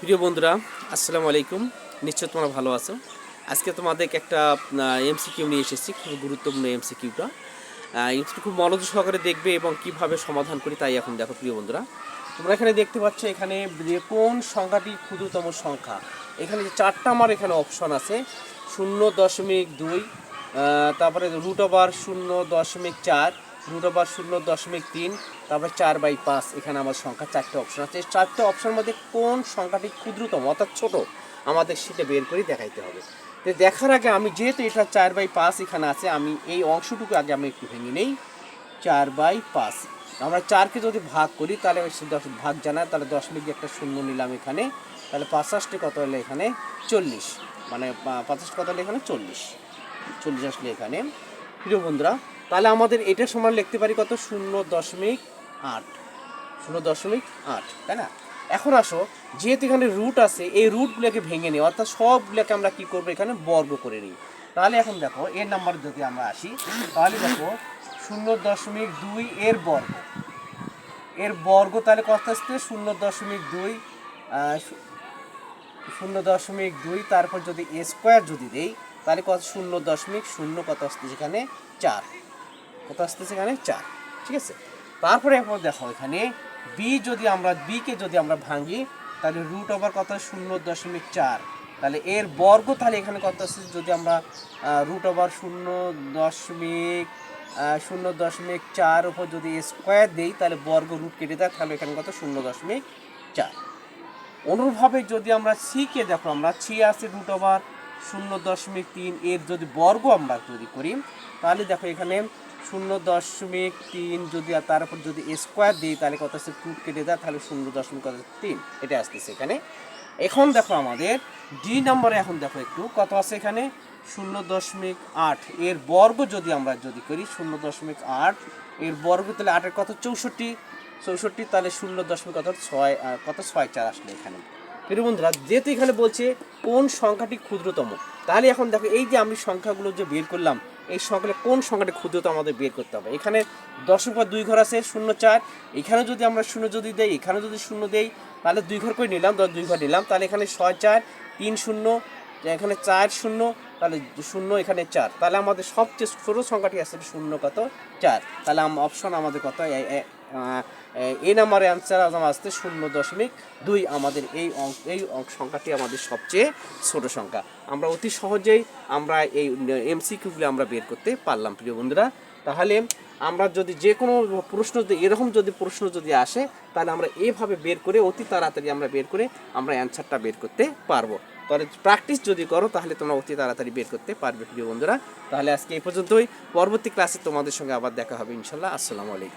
প্রিয় বন্ধুরা, আসসালামু আলাইকুম। নিশ্চয় তোমরা ভালো আছো। আজকে তোমাদের একটা এমসিকিউ নিয়ে এসেছি, খুব গুরুত্বপূর্ণ এমসিকিউটা এমসিকিউ খুব মনোযোগ সহকারে দেখবে এবং কীভাবে সমাধান করি তাই এখন দেখো, প্রিয় বন্ধুরা। তোমরা এখানে দেখতে পাচ্ছ, এখানে যে কোন সংখ্যাটি ক্ষুদ্রতম সংখ্যা। এখানে যে চারটা আমার এখানে অপশন আছে, শূন্য দশমিক দুই তারপরে রুট ওভার শূন্য দশমিক চার রুট ওভার শূন্য দশমিক তিন, তারপরে চার বাই পাঁচ, এখানে আমার সংখ্যা চারটে অপশন আছে। এই চারটে অপশনের মধ্যে কোন সংখ্যাটি ক্ষুদ্রতম, অর্থাৎ ছোট, আমাদের সেটা বের করে দেখাইতে হবে। তো দেখার আগে আমি যেহেতু এটা চার বাই পাঁচ এখানে আছে, আমি এই অংশটুকু আগে আমি একটু ভেঙে নেই। চার বাই পাঁচ, আমরা চারকে যদি ভাগ করি, তাহলে ভাগ জানায় তাহলে দশমিক একটা শূন্য নিলাম এখানে, তাহলে পাঁচাশটি কত হলে এখানে? চল্লিশ মানে পাঁচাশটি কত হলে এখানে? চল্লিশ চল্লিশ আসলে এখানে। প্রিয় বন্ধুরা তাহলে আমাদের এটা সমান লিখতে পারি কত? শূন্য দশমিক আট। শূন্য দশমিক আট, তাই না? এখন আসো, যেহেতু এখানে রুট আছে, এই রুটগুলোকে ভেঙে নিই অর্থাৎ সবগুলোকে আমরা কি করব এখানে? বর্গ করে নিই। তাহলে এখন দেখো এর নাম্বার যদি আমরা আসি, তাহলে দেখো, শূন্য দশমিক দুই এর বর্গ। এর বর্গ তাহলে কত আসতে শূন্য দশমিক দুই শূন্য দশমিক দুই, তারপর যদি স্কোয়ার যদি দেই, তাহলে কত? শূন্য দশমিক শূন্য কত আসতে সেখানে চার। কত আসতেছে এখানে? চার। ঠিক আছে? তারপরে এরপর দেখো এখানে বি যদি আমরা বিকে যদি আমরা ভাঙি, তাহলে রুট ওভার কত? শূন্য দশমিক চার। তাহলে এর বর্গ তাহলে এখানে কত আসছে? যদি আমরা রুট ওভার শূন্য দশমিক শূন্য দশমিক চার উপর যদি স্কোয়ার দিই, তাহলে বর্গ রুট কেটে দেয়, তাহলে এখানে কত? শূন্য দশমিক চার। অনুরূপভাবে যদি আমরা সিকে দেখো, আমরা সি আছে রুট ওভার শূন্য দশমিক তিন, এর যদি বর্গ আমরা যদি করি, তাহলে দেখো এখানে শূন্য দশমিক তিন যদি আর তার উপর যদি স্কোয়ার দিই, তাহলে কত আছে টু কেটে দেয়, তাহলে শূন্য দশমিক কত তিন। এটা আসতেছে এখানে। এখন দেখো আমাদের ডি নম্বরে এখন দেখো একটু, কত আছে এখানে? শূন্য দশমিক আট। এর বর্গ যদি আমরা যদি করি, শূন্য দশমিক আট, এর বর্গ তাহলে আটের কত? চৌষট্টি। চৌষট্টি, তাহলে শূন্য দশমিক কত? ছয় কত? ছয়, চার আসলে এখানে। প্রিয় বন্ধুরা, যেহেতু এখানে বলছে কোন সংখ্যাটি ক্ষুদ্রতম, তাহলে এখন দেখো এই যে আমি সংখ্যাগুলো যে বের করলাম এই সংখ্যাটা কোন সংখ্যাটি ক্ষুদ্রতা আমাদের বের করতে হবে? এখানে দশক বা দুই ঘর আছে, শূন্য চার। এখানে যদি আমরা শূন্য যদি দেই এখানে যদি শূন্য দেই, তাহলে দুই ঘর করে নিলাম দশ দুই ঘর নিলাম, তাহলে এখানে ছয় চার, তিন শূন্য, এখানে চার শূন্য, তাহলে শূন্য, এখানে চার। তাহলে আমাদের সবচেয়ে ছোটো সংখ্যাটি আছে শূন্য কত? চার। তাহলে অপশন আমাদের কত? এই নাম্বারের অ্যান্সার আসতে শূন্য দশমিক দুই। আমাদের এই অঙ্ক এই সংখ্যাটি আমাদের সবচেয়ে ছোট সংখ্যা। আমরা অতি সহজেই আমরা এই এমসিকিউগুলি আমরা বের করতে পারলাম, প্রিয় বন্ধুরা। তাহলে আমরা যদি যে কোনো প্রশ্ন যদি, এরকম যদি প্রশ্ন যদি আসে, তাহলে আমরা এভাবে বের করে, অতি তাড়াতাড়ি আমরা বের করে আমরা অ্যান্সারটা বের করতে পারব। তাহলে প্র্যাকটিস যদি করো, তাহলে তোমরা অতি তাড়াতাড়ি বের করতে পারবে, প্রিয় বন্ধুরা। তাহলে আজকে এই পর্যন্তই। পরবর্তী ক্লাসে তোমাদের সঙ্গে আবার দেখা হবে, ইনশাল্লাহ। আসসালামু আলাইকুম।